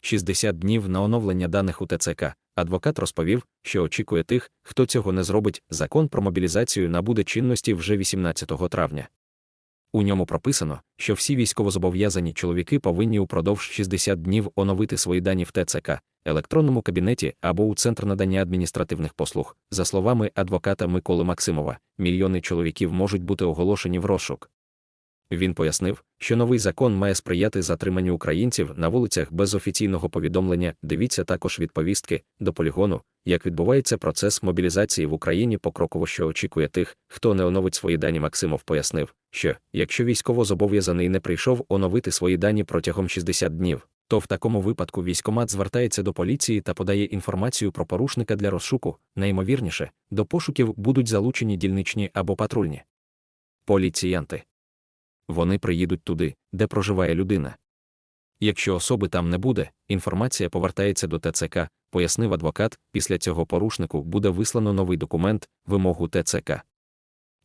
60 днів на оновлення даних у ТЦК. Адвокат розповів, що очікує тих, хто цього не зробить. Закон про мобілізацію набуде чинності вже 18 травня. У ньому прописано, що всі військовозобов'язані чоловіки повинні упродовж 60 днів оновити свої дані в ТЦК, електронному кабінеті або у центр надання адміністративних послуг. За словами адвоката Миколи Максимова, мільйони чоловіків можуть бути оголошені в розшук. Він пояснив, що новий закон має сприяти затриманню українців на вулицях без офіційного повідомлення. Дивіться також відповістки до полігону, як відбувається процес мобілізації в Україні покроково, що очікує тих, хто не оновить свої дані. Максимов пояснив, що якщо військовозобов'язаний не прийшов оновити свої дані протягом 60 днів, то в такому випадку військомат звертається до поліції та подає інформацію про порушника для розшуку. Найімовірніше, до пошуків будуть залучені дільничні або патрульні. Поліціянти вони приїдуть туди, де проживає людина. Якщо особи там не буде, інформація повертається до ТЦК, пояснив адвокат, після цього порушнику буде вислано новий документ, вимогу ТЦК.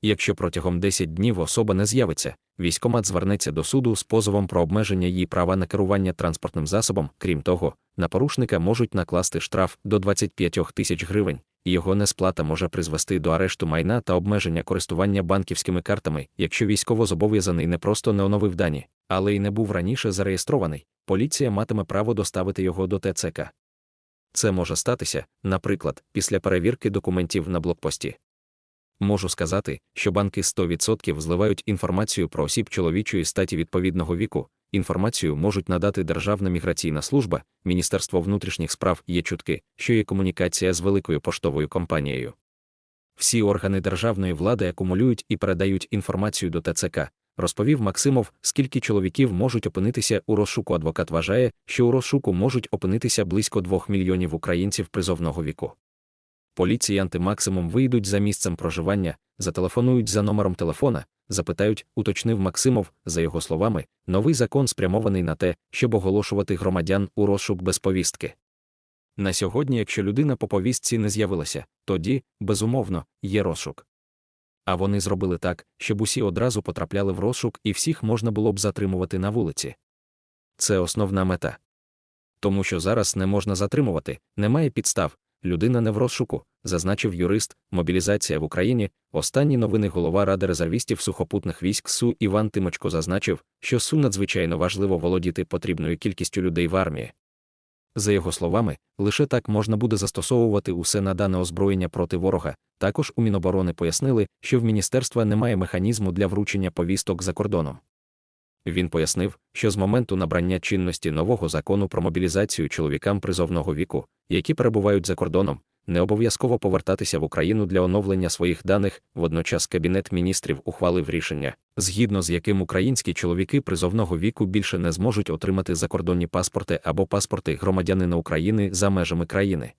Якщо протягом 10 днів особа не з'явиться, військомат звернеться до суду з позовом про обмеження її права на керування транспортним засобом, крім того, на порушника можуть накласти штраф до 25 тисяч гривень, його несплата може призвести до арешту майна та обмеження користування банківськими картами, якщо військовозобов'язаний не просто не оновив дані, але й не був раніше зареєстрований, поліція матиме право доставити його до ТЦК. Це може статися, наприклад, після перевірки документів на блокпості. Можу сказати, що банки 100% зливають інформацію про осіб чоловічої статі відповідного віку, інформацію можуть надати Державна міграційна служба, Міністерство внутрішніх справ є чутки, що є комунікація з великою поштовою компанією. Всі органи державної влади акумулюють і передають інформацію до ТЦК, розповів Максимов, скільки чоловіків можуть опинитися у розшуку. Адвокат вважає, що у розшуку можуть опинитися близько 2 мільйонів українців призовного віку. Поліціянти максимум вийдуть за місцем проживання, зателефонують за номером телефона, запитають, уточнив Максимов, за його словами, новий закон спрямований на те, щоб оголошувати громадян у розшук без повістки. На сьогодні, якщо людина по повістці не з'явилася, тоді, безумовно, є розшук. А вони зробили так, щоб усі одразу потрапляли в розшук і всіх можна було б затримувати на вулиці. Це основна мета. Тому що зараз не можна затримувати, немає підстав, людина не в розшуку, зазначив юрист, мобілізація в Україні. Останні новини голова Ради резервістів сухопутних військ СУ Іван Тимочко зазначив, що СУ надзвичайно важливо володіти потрібною кількістю людей в армії. За його словами, лише так можна буде застосовувати усе надане озброєння проти ворога. Також у Міноборони пояснили, що в міністерства немає механізму для вручення повісток за кордоном. Він пояснив, що з моменту набрання чинності нового закону про мобілізацію чоловікам призовного віку, які перебувають за кордоном, не обов'язково повертатися в Україну для оновлення своїх даних. Водночас Кабінет міністрів ухвалив рішення, згідно з яким українські чоловіки призовного віку більше не зможуть отримати закордонні паспорти або паспорти громадянина України за межами країни.